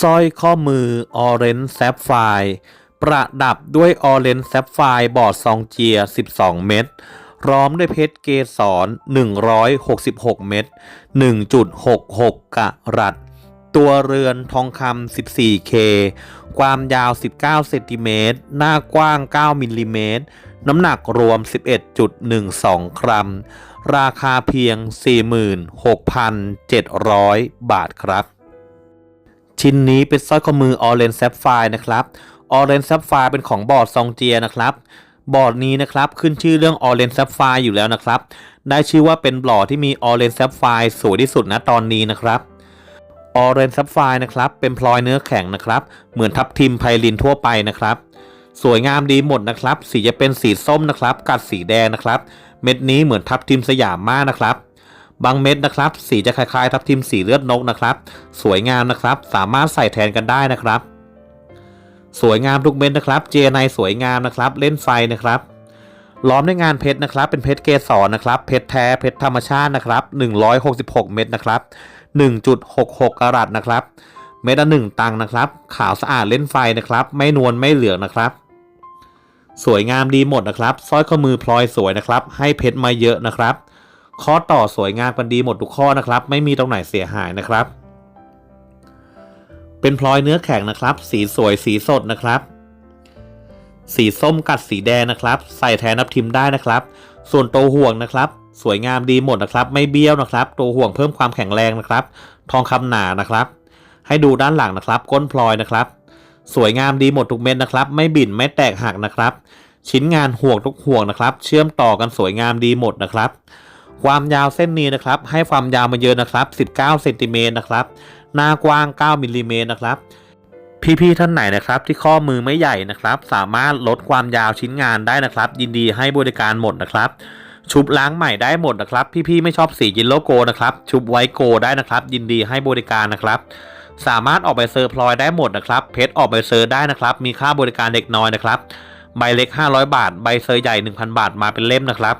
สร้อยข้อมือออเรน z ์แซฟไฟประดับด้วยออเรน z ์แซฟไฟบอดซองเจีย 12 เม็ดร้อมด้วยเพชรเกสร 166 เม็ด1.66 กะรัตตัวเรือนทองคำ 14K ความยาว 19 เซนติเมตร หน้ากว้าง 9 มิลลิเมตร น้ำหนักรวม 11.12 กรัม ราคาเพียง 46,700 บาทครับ ชิ้นนี้เป็นสร้อยข้อมือออเรนแซฟไฟนะครับออเรนแซฟไฟเป็นของบอร์ดซองเจียนะครับ บอร์ดนี้นะครับขึ้นชื่อเรื่องออเรนแซฟไฟอยู่แล้วนะครับ ได้ชื่อว่าเป็นบอร์ดที่มีออเรนแซฟไฟสวยที่สุดนะตอนนี้นะครับออเรนแซฟไฟนะครับเป็นพลอยเนื้อแข็งนะครับ เหมือนทับทิมไพลินทั่วไปนะครับ สวยงามดีหมดนะครับ สีจะเป็นสีส้มนะครับ กัดสีแดงนะครับ เม็ดนี้เหมือนทับทิมสยามมากนะครับ บางเม็ดนะครับ สีจะคล้ายๆทับทิมสีเลือดนกนะครับ สวยงามนะครับ สามารถใส่แทนกันได้นะครับ สวยงามทุกเม็ดนะครับ เจไนสวยงามนะครับ เล่นไฟนะครับล้อมด้วยงานเพชรนะครับ เป็นเพชรเกสรนะครับ เพชรแท้เพชรธรรมชาตินะครับ 166 เม็ดนะครับ 1.66กรัตนะครับ เม็ดละหนึ่งตังนะครับ ขาวสะอาดเล่นไฟนะครับ ไม่นวลไม่เหลืองนะครับ สวยงามดีหมดนะครับสร้อยข้อมือพลอยสวยนะครับ ให้เพชรมาเยอะนะครับ ข้อต่อสวยงามกันดีหมดทุกข้อนะครับ ไม่มีตรงไหนเสียหายนะครับ เป็นพลอยเนื้อแข็งนะครับ สีสวยสีสดนะครับ สีส้มกัดสีแดงนะครับ ใส่แทนนับทิมได้นะครับ ส่วนตัวห่วงนะครับ สวยงามดีหมดนะครับ ไม่เบี้ยวนะครับ ตัวห่วงเพิ่มความแข็งแรงนะครับ ทองคำหนานะครับ ให้ดูด้านหลังนะครับ ก้นพลอยนะครับ สวยงามดีหมดทุกเม็ดนะครับ ไม่บิ่นไม่แตกหักนะครับ ชิ้นงานห่วงทุกห่วงนะครับ เชื่อมต่อกันสวยงามดีหมดนะครับ ความยาวเส้นนี้นะครับ ให้ความยาวมาเยอะนะครับ 19เซนติเมตรนะครับ หน้ากว้าง 9มิลลิเมตรนะครับ พี่ๆท่านไหนนะครับ ที่ข้อมือไม่ใหญ่นะครับ สามารถลดความยาวชิ้นงานได้นะครับ ยินดีให้บริการหมดนะครับ ชุบล้างใหม่ได้หมดนะครับ พี่ๆไม่ชอบสียินโลโกนะครับ ชุบไวโกได้นะครับ ยินดีให้บริการนะครับ สามารถออกใบเซอร์พลอยได้หมดนะครับ เพชรออกใบเซอร์ได้นะครับ มีค่าบริการเด็กน้อยนะครับ ใบเล็ก 500 บาท ใบเซอร์ใหญ่ 1,000 บาทมาเป็นเล่มนะครับ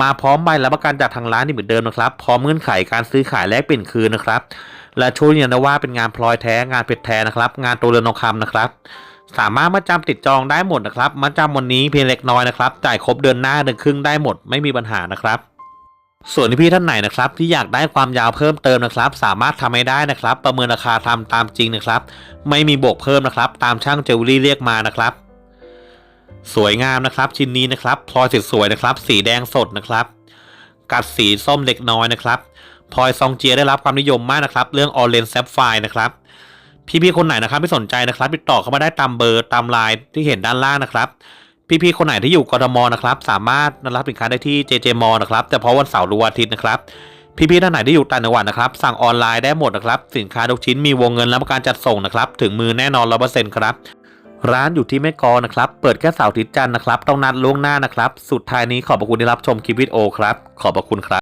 มาพร้อมใบรับประกันจากทางร้านนี่เหมือนเดิมนะครับ พร้อมเงื่อนไขการซื้อขายแลกเปลี่ยนคืนนะครับ และช่วยยันนะว่าเป็นงานพลอยแท้งานเพชรแท้นะครับ งานตัวเรือนทองคำนะครับ สามารถมาจำติดจองได้หมดนะครับมาจำวันนี้เพียงเล็กน้อยนะครับจ่ายครบเดือนหน้าเดือนครึ่งได้หมดไม่มีปัญหานะครับส่วนพี่ท่านไหนนะครับที่อยากได้ความยาวเพิ่มเติมนะครับ สามารถทำให้ได้นะครับ ประเมินราคาทำตามจริงนะครับ ไม่มีบวกเพิ่มนะครับ ตามช่างเจวเวลรี่เรียกมานะครับ สวยงามนะครับ ชิ้นนี้นะครับพลอยสวยๆนะครับ สีแดงสดนะครับ กัดสีส้มเล็กน้อยนะครับพลอยซองเจียได้รับความนิยมมากนะครับ เรื่องออเรน z ์แซฟไฟนะครับ พี่ๆคนไหนนะครับที่สนใจนะครับ ติดต่อเข้ามาได้ตามเบอร์ตามไลน์ที่เห็นด้านล่างนะครับ พี่ๆคนไหนที่อยู่กรทมนะครับ สามารถรับสินค้าได้ที่ JJ m นะครับเฉพาะวันเสาร์หรือวันอาทิตย์นะครับพี่ๆท่านไหนที่อยู่ต่างจังหวัดนะครับ สั่งออนไลน์ได้หมดนะครับ สินค้าทุกชิ้นมีวงเงินรับประกันจัดส่งนะครับ ถึงมือแน่นอนร้อเปอร์เซ็นต์ครับ ร้านอยู่ที่แม่กอนะครับ เปิดแค่เสาร์อาทิตย์จันทร์นะครับ ต้องนัดล่วงหน้านะครับ สุดท้ายนี้ขอบพระคุณที่รับชมคลิปวิดีโอครับ ขอบพระคุณครับ